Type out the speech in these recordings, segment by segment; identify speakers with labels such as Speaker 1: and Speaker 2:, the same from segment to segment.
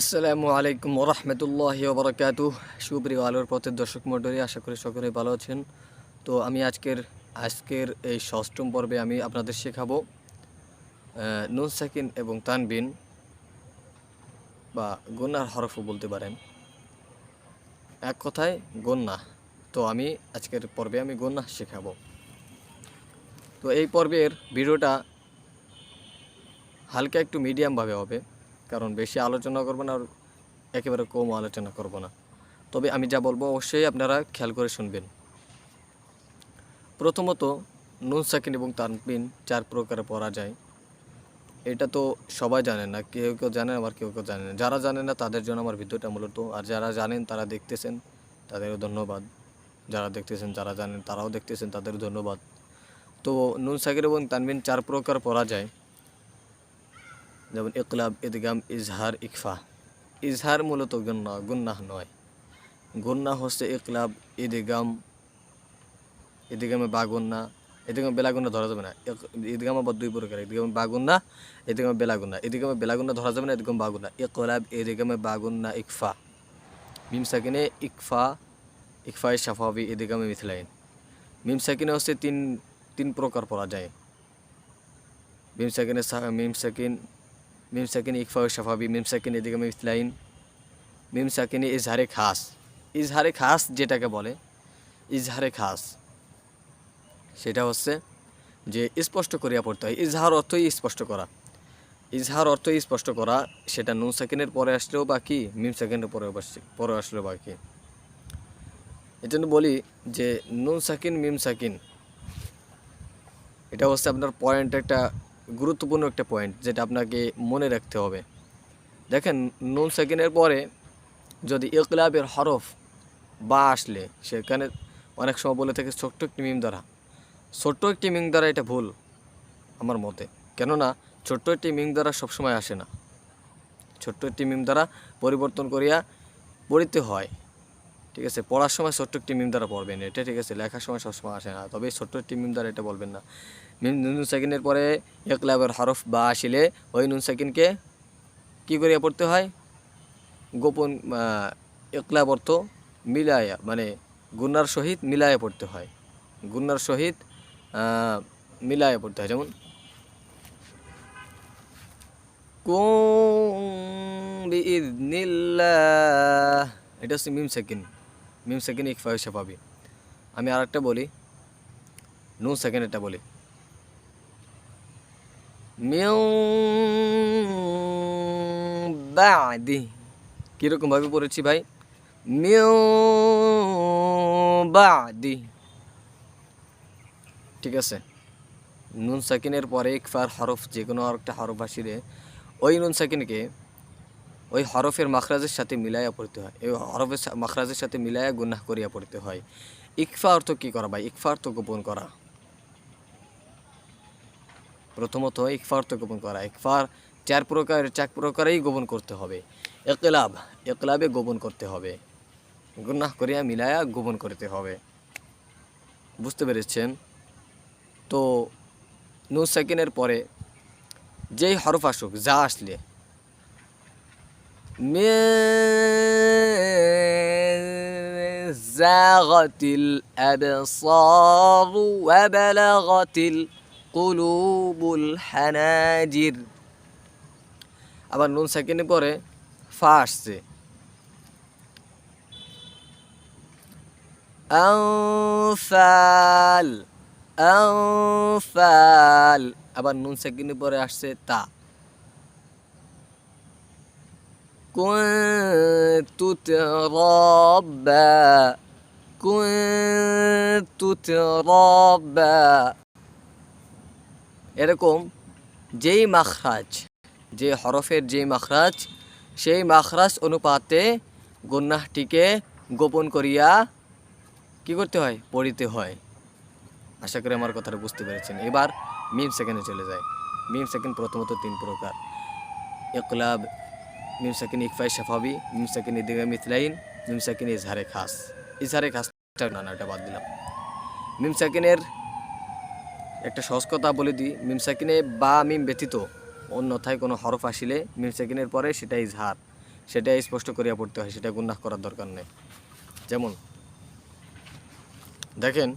Speaker 1: আসসালামু আলাইকুম ওরহমতুল্লাহ বরকাতু সুপ্রিয় আলোর পথের দর্শক মণ্ডলী, আশা করি সকলে ভালো আছেন। তো আমি আজকের আজকের এই ষষ্ঠম পর্বে আমি আপনাদের শেখাবো নুন সাকিন এবং তানবিন বা গন্যার হরফও বলতে পারেন। এক কথায় গন্যা তো আমি আজকের পর্বে আমি গন্যা শেখাবো। তো এই পর্বের ভিডিওটা হালকা একটু মিডিয়ামভাবে হবে। কারণ বেশি আলোচনা করব না আর একেবারে কম আলোচনা করব না। তবে আমি যা বলব অবশ্যই আপনারা খেয়াল করে শুনবেন। প্রথমত নুন সাকিন এবং তানবিন চার প্রকারে পড়া যায়। এটা তো সবাই জানে না, কেউ কেউ জানে, আবার কেউ কেউ জানে না। যারা জানে না, তাদের জন্য আমার ভিডিওটা মূলত। আর যারা জানেন, তারা দেখতেছেন, তাদেরও ধন্যবাদ। যারা দেখতেছেন, যারা জানেন, তারাও দেখতেছেন তাদের ধন্যবাদ। তো নুন সাকির এবং তানবিন চার প্রকার পড়া যায়। যেমন ইকলাব, ইদগাম, ইজহার, ইকফা। ইজহার মূলত গুন্না, গুন্নাহ নয়। গুন্না হচ্ছে ইকলাব, ইদগাম, ইদগামে বাগুন্না ইদগামে বেলাগুন্না ধরা যাবে না। ইদগাম আবার দুই প্রকার, ইদগামে বাগুন্না ইদগামে বেলাগুন্না ইদগামে বেলাগুন্না ধরা যাবে না, ইদগাম বাগুন্না ইকলাব, ইদগামে বাগুন্না ইকফা। মিম ইকফা ইকফায় সাফাবি ইদগামে মিথলাইন। মিম সাকিনে হচ্ছে তিন তিন প্রকার পড়া যায় মিম সাকিনে মিম মিম সাকিন ইকফা ও সাফাবি মিম সাকিন এদিকে মিথলাইন মিম সাকিনে ইজহারে খাস ইজহারে খাস যেটাকে বলে ইজহারে খাস সেটা হচ্ছে যে স্পষ্ট করিয়া পড়তে হয় ইজহার অর্থই স্পষ্ট করা ইজহার অর্থই স্পষ্ট করা সেটা নুন সাকিনের পরে আসলেও বা কি মিম সাকিনের পরে পরে আসলেও বা কি এই জন্য বলি যে নুন সাকিন মিম সাকিন এটা হচ্ছে আপনার পয়েন্ট একটা গুরুত্বপূর্ণ একটা পয়েন্ট যেটা আপনাকে মনে রাখতে হবে। দেখেন, নুন সেকেন্ডের পরে যদি ইকলাবের হরফ বা আসলে, সেখানে অনেক সময় বলে থাকে ছোট্ট একটি মিম দ্বারা। ছোট্ট একটি মিম দ্বারা এটা ভুল আমার মতে। কেননা, ছোট্ট একটি মিম দ্বারা সবসময় আসে না। ছোট্ট একটি মিম দ্বারা পরিবর্তন করিয়া পড়িতে হয়। ঠিক আছে পড়ার সময় ছোট্ট একটি মিম দ্বারা পড়বেন এটা ঠিক আছে লেখার সময় সবসময় আসে না তবে ছোট্ট একটি মিম দ্বারা এটা বলবেন না। মিম নুন সেকেন্ডের পরে একলাবের হরফ বা আসিলে ওই নুন সেকেন্ডকে কী করিয়া পড়তে হয়? গোপন আহ, একলাব অর্থ মিলায়া মানে গুন্নার সহিত মিলায়া পড়তে হয়। গুন্নার সহিত মিলায়া পড়তে হয় যেমন বিইذনিল্লাহ এটা হচ্ছে মিম সেকেন্ড মিম সেকেন্ড ইকফা পাবি। আমি আর একটা বলি, নুন সেকেন্ড এটা বলি। মিউ বাদি, কীরকম ভাবে পড়েছি ভাই? মিউ ঠিক আছে। নুন সাকিনের পরে ইকফার হরফ যে কোনো আর একটা হরফ আসিলে, ওই নুন সাকিনকে ওই হরফের মাখরাজের সাথে মিলাইয়া পড়তে হয়। এই হরফের মাখরাজের সাথে মিলাইয়া গুনাহ করিয়া পড়তে হয়। ইকফা অর্থ কী করা ভাই? ইকফা অর্থ গোপন করা। প্রথমত ইকফা অর্থ গোপন করা। ইকফার চার প্রকার চার প্রকারেই গোপন করতে হবে। একলাব একলাবে গোপন করতে হবে। গুনাহ করিয়া মিলায়া গোপন করতে হবে। বুঝতে পেরেছেন? তো নুন সেকেন্ডের পরে যেই হরফ আসুক, যা আসলে من زاغت الأبصار وبلغت القلوب الحناجر আবার নুন সেকেন্ডে পরে ফা আসছে আনফাল আনফাল আবার নুন সেকেন্ডে পরে আসছে তা كنت ترابا كنت ترابا এরকম যেই মাখরাজ যে হরফের যেই মাখরাজ সেই মাখরাজ অনুপাতে গুন্নাহটিকে গোপন করিয়া কি করতে হয় পড়িতে হয় আশা করি আমার কথাটা বুঝতে পেরেছেন এবার মিম সেকেন্ডে চলে যায় মিম সেকেন্ড প্রথমত তিন প্রকার ইকলাব মিম সাকিন ইকফাই সাফাবি মিম সাকিন ইদিগা মিথলাইন মিম সাকিন ইজহারে খাস ইজহারে খাস না না এটা বাদ দিলাম মিম সাকিনের একটা সহজ কথা বলে দিই মিম সাকিনে বা মিম ব্যতীত অন্যথায় কোনো হরফ আসিলে মিম সাকিনের পরে সেটা ইজহার সেটা স্পষ্ট করিয়া পড়তে হয় সেটা গুন্নাহ করার দরকার নেই যেমন দেখেন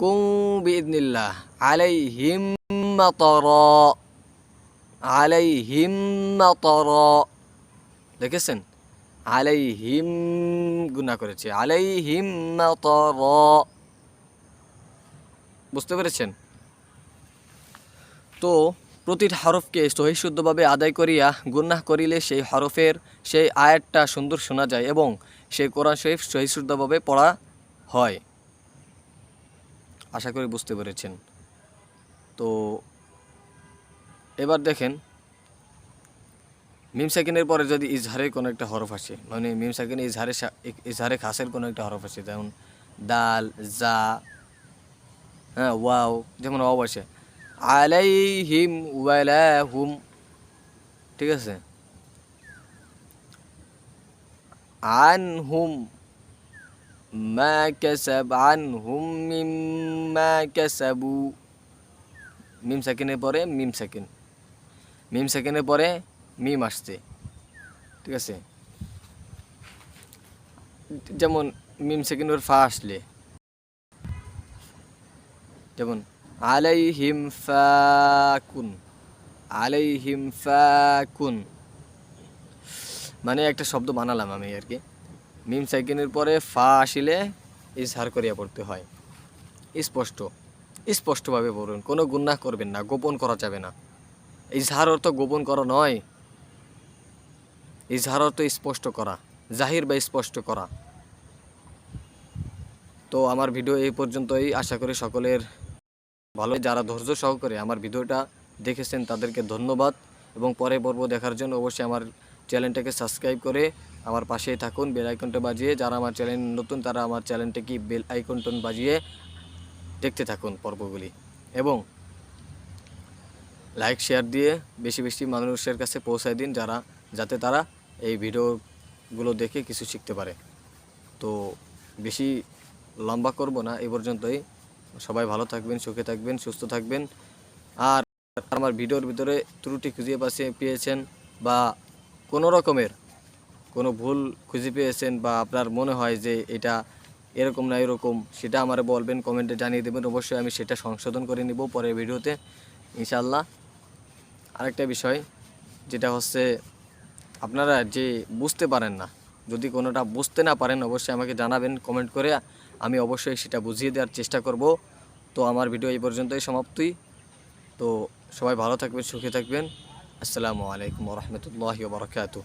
Speaker 1: কু বিদনিল্লাহ আলাইহিম মাতারা। আলাইহিম মাতারা দেখেছেন? আলাইহিম গুনাহ করেছে। আলাইহিম মাতারা বুঝতে পেরেছেন? তো প্রতিটি হরফকে সহিশুদ্ধভাবে আদায় করিয়া গুন্নাহ করিলে সেই হরফের সেই আয়াতটা সুন্দর শোনা যায় এবং সেই কোরআন শরীফ সহিশুদ্ধভাবে পড়া হয়। আশা করি বুঝতে পেরেছেন। তো এবার দেখেন, মিম সেকেন্ডের পরে যদি ইজহারের কোনো একটা হরফ আসে মানে মিম সেকেন্ডে ইজহারে ইজহারে খাসের কোনো একটা হরফ আসে, যেমন দাল, জা হ্যাঁ ওয়াও, যেমন ওয়াও আসে। আলাইহিম ওয়ালাহুম, ঠিক আছে? আনহুম মা কাসাব, আনহুম মিম্মা কাসাবু। মিম সেকেন্ডের পরে মিম সেকেন্ড মিম সেকেন্ডের পরে মিম আসছে। ঠিক আছে? যেমন মিম সেকেন্ডের ফা আসলে। যেমন, আলাইহিম ফাকুন আলাইহিম ফাকুন। মানে একটা শব্দ বানালাম আমি আর কি। মিম সেকেন্ডের পরে ফা আসিলে ইজহার করিয়া পড়তে হয়। স্পষ্ট, স্পষ্টভাবে পড়ুন কোনো গুন্নাহ করবেন না, গোপন করা যাবে না। ইজহার অর্থ গোপন করা নয়। ইজহার অর্থ স্পষ্ট করা, জাহির বা স্পষ্ট করা। তো আমার ভিডিও এই পর্যন্তই। আশা করি সকলের ভালো যারা ধৈর্য সহকারে আমার ভিডিওটা দেখেছেন তাদেরকে ধন্যবাদ। এবং পরে পর্ব দেখার জন্য অবশ্যই আমার চ্যানেলটাকে সাবস্ক্রাইব করে আমার পাশেই থাকুন, বেল আইকনটা বাজিয়ে। যারা আমার চ্যানেল নতুন, তারা আমার চ্যানেলটাকে বেল আইকনটন বাজিয়ে দেখতে থাকুন পর্বগুলি। এবং লাইক শেয়ার দিয়ে বেশি বেশি মানুষের কাছে পৌঁছায় দিন যারা, যাতে তারা এই ভিডিওগুলো দেখে কিছু শিখতে পারে। তো বেশি লম্বা করব না এই পর্যন্তই। সবাই ভালো থাকবেন, সুখে থাকবেন, সুস্থ থাকবেন। আর আমার ভিডিওর ভিতরে ত্রুটি খুঁজে পাশে পেয়েছেন বা কোনো রকমের কোনো ভুল খুঁজে পেয়েছেন বা আপনার মনে হয় যে এটা এরকম না এরকম, সেটা আমার বলবেন, কমেন্টে জানিয়ে দেবেন। অবশ্যই আমি সেটা সংশোধন করে নিব পরের ভিডিওতে ইনশাল্লাহ আরেকটা বিষয়, যেটা হচ্ছে আপনারা যে বুঝতে পারেন না, যদি কোনোটা বুঝতে না পারেন অবশ্যই আমাকে জানাবেন কমেন্ট করে আমি অবশ্যই সেটা বুঝিয়ে দেওয়ার চেষ্টা করব। তো আমার ভিডিও এই পর্যন্তই সমাপ্তি। তো সবাই ভালো থাকবেন, সুখে থাকবেন। আসসালামু আলাইকুম রহমতুল্লাহ বারকাতু